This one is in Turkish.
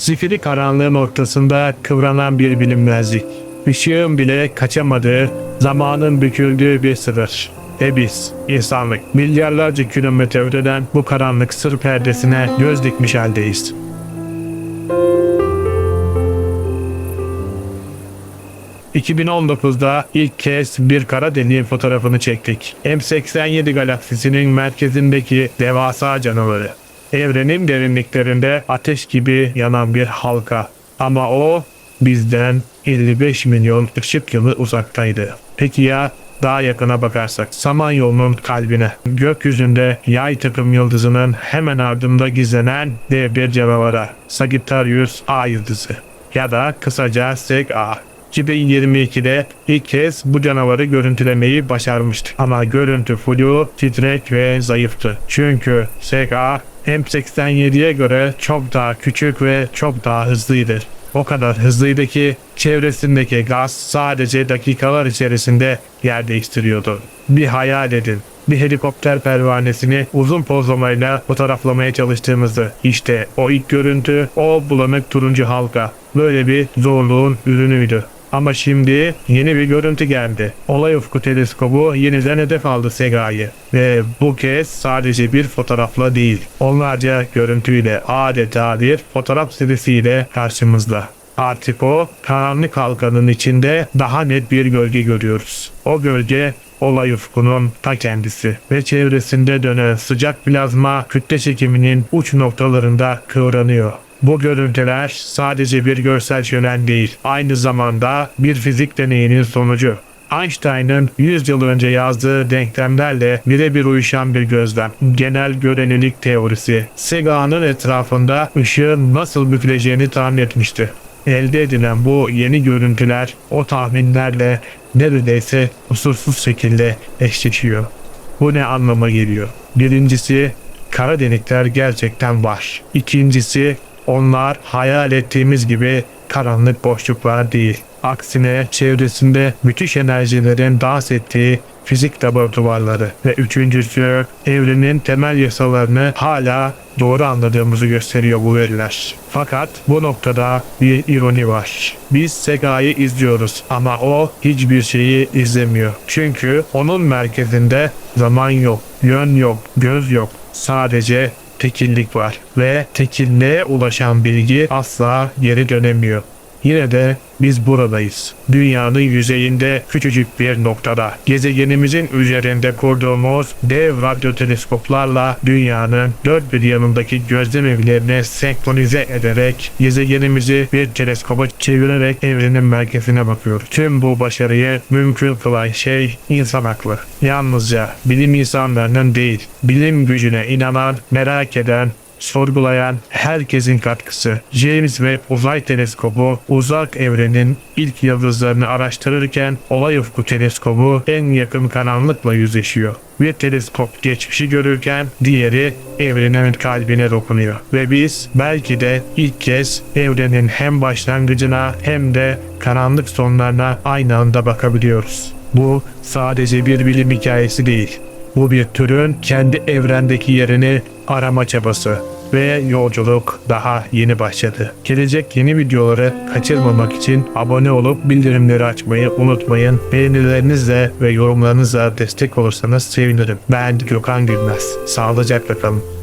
Zifiri karanlığın ortasında kıvranan bir bilinmezlik. Işığın bile kaçamadığı, zamanın büküldüğü bir sınır. Ve biz, insanlık, milyarlarca kilometre öteden bu karanlık sır perdesine göz dikmiş haldeyiz. ...2019'da ilk kez bir kara deliğin fotoğrafını çektik. M87 galaksisinin merkezindeki devasa canavarı. Evrenin derinliklerinde ateş gibi yanan bir halka. Ama o bizden 55 milyon ışık yılı uzaktaydı. Peki ya daha yakına bakarsak Samanyolu'nun kalbine, gökyüzünde yay takım yıldızının hemen ardında gizlenen dev bir canavara, Sagittarius A yıldızı ya da kısaca SEG-A. 2022'de ilk kez bu canavarı görüntülemeyi başarmıştı. Ama görüntü flu, titrek ve zayıftı. Çünkü SEG-A M87'ye göre çok daha küçük ve çok daha hızlıydı. O kadar hızlıydı ki çevresindeki gaz sadece dakikalar içerisinde yer değiştiriyordu. Bir hayal edin. Bir helikopter pervanesini uzun pozlamayla fotoğraflamaya çalıştığımızı. İşte o ilk görüntü o bulanık turuncu halka. Böyle bir zorluğun ürünüydü. Ama şimdi yeni bir görüntü geldi. Olay ufku teleskobu yeniden hedef aldı Sega'yı. Ve bu kez sadece bir fotoğrafla değil, onlarca görüntüyle adeta bir fotoğraf serisiyle karşımızda. Artık o karanlık halkanın içinde daha net bir gölge görüyoruz. O gölge olay ufkunun ta kendisi ve çevresinde dönen sıcak plazma kütle çekiminin uç noktalarında kıvranıyor. Bu görüntüler sadece bir görsel şölen değil, aynı zamanda bir fizik deneyinin sonucu. Einstein'ın 100 yıl önce yazdığı denklemlerle birebir uyuşan bir gözlem. Genel görelilik teorisi. Sega'nın etrafında ışığın nasıl büküleceğini tahmin etmişti. Elde edilen bu yeni görüntüler o tahminlerle neredeyse kusursuz şekilde eşleşiyor. Bu ne anlama geliyor? Birincisi kara delikler gerçekten var. İkincisi onlar hayal ettiğimiz gibi karanlık boşluklar değil. Aksine çevresinde müthiş enerjilerin dans ettiği fizik laboratuvarları ve üçüncüsü evrenin temel yasalarını hala doğru anladığımızı gösteriyor bu veriler. Fakat bu noktada bir ironi var. Biz Sega'yı izliyoruz ama o hiçbir şeyi izlemiyor. Çünkü onun merkezinde zaman yok, yön yok, göz yok. Sadece tekillik var ve tekilliğe ulaşan bilgi asla geri dönemiyor. Yine de biz buradayız. Dünyanın yüzeyinde küçücük bir noktada. Gezegenimizin üzerinde kurduğumuz dev radyo teleskoplarla dünyanın dört bir yanındaki gözlem evlerini senkronize ederek gezegenimizi bir teleskoba çevirerek evrenin merkezine bakıyoruz. Tüm bu başarıyı mümkün kılan şey insan aklı. Yalnızca bilim insanlarının değil, bilim gücüne inanan, merak eden, sorgulayan herkesin katkısı. James Webb Uzay Teleskobu uzak evrenin ilk yıldızlarını araştırırken Olay Ufku Teleskobu en yakın karanlıkla yüzleşiyor. Bir teleskop geçmişi görürken diğeri evrenin kalbine dokunuyor. Ve biz belki de ilk kez evrenin hem başlangıcına hem de karanlık sonlarına aynı anda bakabiliyoruz. Bu sadece bir bilim hikayesi değil. Bu bir türün kendi evrendeki yerini arama çabası ve yolculuk daha yeni başladı. Gelecek yeni videoları kaçırmamak için abone olup bildirimleri açmayı unutmayın. Beğenilerinizle ve yorumlarınızla destek olursanız sevinirim. Ben Gökhan Gülmez. Sağlıcakla kalın.